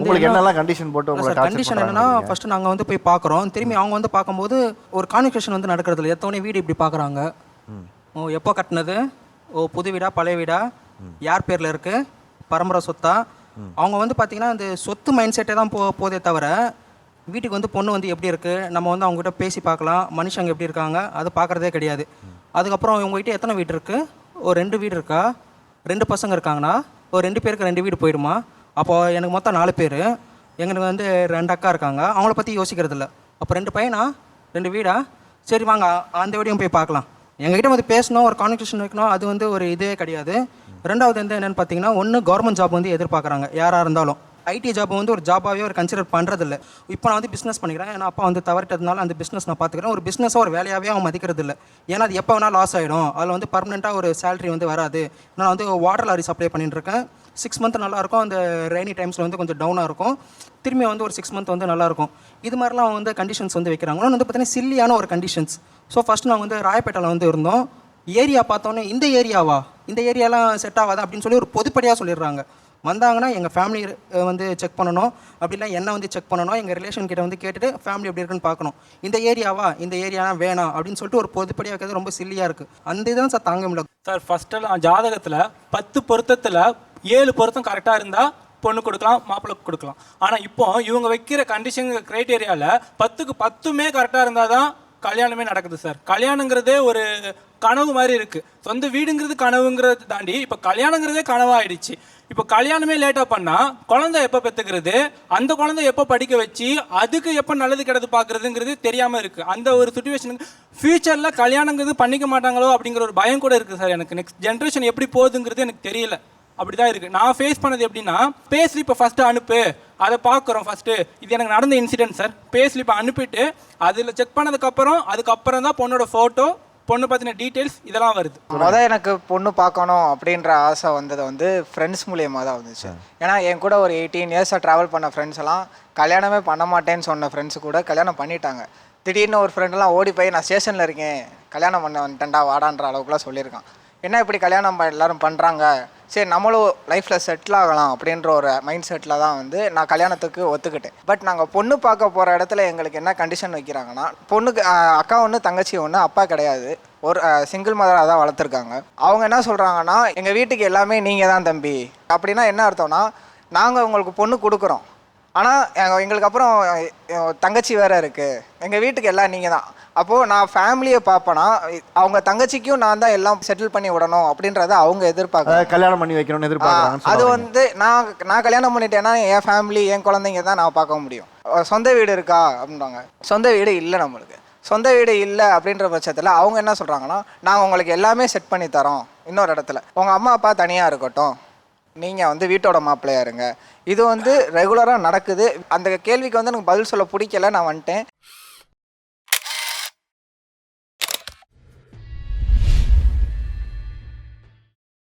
உங்களுக்கு என்னெல்லாம் கண்டிஷன் போட்டு உங்களை கண்டிஷன் என்னன்னா ஃபர்ஸ்ட் நாங்கள் வந்து போய் பார்க்குறோம் திரும்பி அவங்க வந்து பார்க்கும்போது ஒரு கான்வெர்சேஷன் வந்து நடக்கிறது இல்லை. எத்தவொடனே வீடு இப்படி பார்க்குறாங்க ஓ எப்போ கட்டினது? ஓ புது வீடா பழைய வீடா? யார் பேரில் இருக்கு? பரம்பரை சொத்தா? அவங்க வந்து பார்த்தீங்கன்னா இந்த சொத்து மைண்ட் செட்டே தான் போ போதே தவிர வீட்டுக்கு வந்து பொண்ணு வந்து எப்படி இருக்குது நம்ம வந்து அவங்ககிட்ட பேசி பார்க்கலாம் மனுஷங்க எப்படி இருக்காங்க? அது பார்க்குறதே கிடையாது. அதுக்கப்புறம் உங்ககிட்ட எத்தனை வீடு இருக்குது ஒரு ரெண்டு வீடு இருக்கா? ரெண்டு பசங்க இருக்காங்கன்னா ஒரு ரெண்டு பேருக்கு ரெண்டு வீடு போயிடுமா? அப்போது எனக்கு மொத்தம் நாலு பேர். எங்களுக்கு வந்து ரெண்டு அக்கா இருக்காங்க. அவங்கள பற்றி யோசிக்கிறதில்ல. அப்போ ரெண்டு பையனா? ரெண்டு வீடா? சரி வாங்க. அந்த வீடையும் போய் பார்க்கலாம். எங்ககிட்ட வந்து பேசணும் ஒரு கான்வெர்சேஷன் வைக்கணும் அது வந்து ஒரு இதே கிடையாது. ரெண்டாவது வந்து என்னென்னு பார்த்தீங்கன்னா ஒன்று கவர்மெண்ட் ஜாப் வந்து எதிர்பார்க்குறாங்க யாராக இருந்தாலும். ஐடி ஜாப் வந்து ஒரு ஜாபாகவே ஒரு கன்சிடர் பண்ணுறதில்ல இப்போ நான் வந்து பிஸ்னஸ் பண்ணிக்கிறேன். ஏன்னா அப்பா வந்து தவறிட்டதுனால அந்த பிஸ்னஸ் நான் பார்த்துக்கிறேன். ஒரு பிஸ்னஸாக ஒரு வேலையாகவே அவன் மதிக்கிறது இல்லை ஏன்னா அது எப்போ வேணால் லாஸ் ஆகிடும் அதில் வந்து பர்மனெண்ட்டாக ஒரு சேலரி வந்து வராது. நான் வந்து வாட்டர் லாரி சப்ளை பண்ணிட்டு இருக்கேன். சிக்ஸ் மந்த் நல்லாயிருக்கும். அந்த ரெய்னி டைம்ஸில் வந்து கொஞ்சம் டவுனாக இருக்கும். திரும்பி வந்து ஒரு சிக்ஸ் மந்த் வந்து நல்லாயிருக்கும். இது மாதிரிலாம் வந்து கண்டிஷன்ஸ் வந்து வைக்கிறாங்க. வந்து பார்த்தீங்கன்னா சில்லியான ஒரு கண்டிஷன்ஸ் ஸோ ஃபஸ்ட் நான் வந்து ராயப்பேட்டையில் வந்து இருந்தோம். ஏரியா பார்த்தோன்னே இந்த ஏரியாவா? இந்த ஏரியாலாம் செட் ஆகாதா? அப்படின்னு சொல்லி ஒரு பொதுப்படியாக சொல்லிடுறாங்க. வந்தாங்கன்னா எங்கள் ஃபேமிலி வந்து செக் பண்ணணும். அப்படிலாம் என்ன வந்து செக் பண்ணணும்? எங்கள் ரிலேஷன் கிட்ட வந்து கேட்டுட்டு ஃபேமிலி எப்படி இருக்குன்னு பார்க்கணும். இந்த ஏரியாவா? இந்த ஏரியானா வேணாம் அப்படின்னு சொல்லிட்டு ஒரு பொதுப்படியாக வைக்கிறது ரொம்ப சில்லியாக இருக்குது அந்த இதுதான் சார் தாங்க முடியல. சார் ஃபஸ்ட்டெல்லாம் ஜாதகத்தில் பத்து பொருத்தத்தில் ஏழு பொருத்தம் கரெக்டாக இருந்தால் பொண்ணு கொடுக்கலாம் மாப்பிள்ளை கொடுக்கலாம். ஆனால் இப்போ இவங்க வைக்கிற கண்டிஷன் க்ரைட்டேரியாவில் பத்துக்கு பத்துமே கரெக்டாக இருந்தால் தான் கல்யாணமே நடக்குது சார் கல்யாணங்கிறதே ஒரு கனவு மாதிரி இருக்குது சொந்த வீடுங்கிறது கனவுங்கிறத தாண்டி இப்போ கல்யாணங்கிறதே கனவாயிடுச்சு. இப்போ கல்யாணமே லேட்டாக பண்ணால் குழந்தை எப்போ பெற்றுக்கிறது அந்த குழந்தை எப்போ படிக்க வச்சு அதுக்கு எப்போ நல்லது கிடது பார்க்குறதுங்கிறது தெரியாமல் இருக்குது அந்த ஒரு சுச்சுவேஷனுக்கு ஃப்யூச்சரில் கல்யாணங்கிறது பண்ணிக்க மாட்டாங்களோ அப்படிங்கிற ஒரு பயம் கூட இருக்குது சார் எனக்கு. நெக்ஸ்ட் ஜென்ரேஷன் எப்படி போகுதுங்கிறது எனக்கு தெரியல. அப்படிதான் இருக்கு. நான் ஃபேஸ் பண்ணது எப்படின்னா பே ஸ்லிப்பை ஃபர்ஸ்ட் அனுப்பு. அதை பார்க்குறோம் ஃபர்ஸ்ட் இது எனக்கு நடந்த இன்சிடென்ட் சார் பே ஸ்லிப்பை அனுப்பிட்டு அதில் செக் பண்ணதுக்கப்புறம் அதுக்கப்புறம் தான் பொண்ணோட ஃபோட்டோ பொண்ணு பற்றின டீட்டெயில்ஸ் இதெல்லாம் வருது. மொதல் எனக்கு பொண்ணு பார்க்கணும் அப்படின்ற ஆசை வந்தது வந்து ஃப்ரெண்ட்ஸ் மூலியமாக தான் வந்துச்சு. ஏன்னா என் கூட ஒரு எயிட்டீன் இயர்ஸாக ட்ராவல் பண்ண ஃப்ரெண்ட்ஸ் எல்லாம் கல்யாணமே பண்ண மாட்டேன்னு சொன்ன ஃப்ரெண்ட்ஸ் கூட கல்யாணம் பண்ணிட்டாங்க. திடீர்னு ஒரு ஃப்ரெண்டெல்லாம் ஓடி போய் நான் ஸ்டேஷனில் இருக்கேன். கல்யாணம் பண்ண வந்துட்டேன்டா வாடான்ற அளவுக்குலாம் சொல்லியிருக்கான். என்ன இப்படி கல்யாணம் எல்லாரும் பண்ணுறாங்க சரி நம்மளும் லைஃப்பில் செட்டில் ஆகலாம் அப்படின்ற ஒரு மைண்ட் செட்டில் தான் வந்து நான் கல்யாணத்துக்கு ஒத்துக்கிட்டேன். பட் நாங்கள் பொண்ணு பார்க்க போகிற இடத்துல எங்களுக்கு என்ன கண்டிஷன் வைக்கிறாங்கன்னா பொண்ணுக்கு அக்கா ஒன்று தங்கச்சி ஒன்று அப்பா கிடையாது. ஒரு சிங்கிள் மதராக தான் வளர்த்துருக்காங்க. அவங்க என்ன சொல்கிறாங்கன்னா எங்கள் வீட்டுக்கு எல்லாமே நீங்கள் தான் தம்பி. அப்படின்னா என்ன அர்த்தம்னா நாங்கள் உங்களுக்கு பொண்ணு கொடுக்குறோம். ஆனால் எங்களுக்கு அப்புறம் தங்கச்சி வேற இருக்குது எங்கள் வீட்டுக்கு எல்லாம் நீங்கள் தான். அப்போது நான் ஃபேமிலியை பார்ப்பேனா அவங்க தங்கச்சிக்கும் நான் தான் எல்லாம் செட்டில் பண்ணி விடணும் அப்படின்றத அவங்க எதிர்பார்க்குறாங்க. அதாவது கல்யாணம் பண்ணி வைக்கணும்னு எதிர்பார்க்குறாங்கன்னு அது. வந்து நான் நான் கல்யாணம் பண்ணிட்டேன்னா என் ஃபேமிலி என் குழந்தைங்க தான் நான் பார்க்க முடியும். சொந்த வீடு இருக்கா? அப்படின்றாங்க சொந்த வீடு இல்லை நம்மளுக்கு. சொந்த வீடு இல்லை அப்படின்ற பட்சத்தில் அவங்க என்ன சொல்கிறாங்கன்னா நாங்கள் உங்களுக்கு எல்லாமே செட் பண்ணி தரோம் இன்னொரு இடத்துல. உங்கள் அம்மா அப்பா தனியாக இருக்கட்டும். நீங்கள் வந்து வீட்டோட மாப்பிள்ளையா இருங்க. இது வந்து ரெகுலராக நடக்குது. அந்த கேள்விக்கு வந்து எனக்கு பதில் சொல்ல பிடிக்கல நான் வந்துட்டேன்.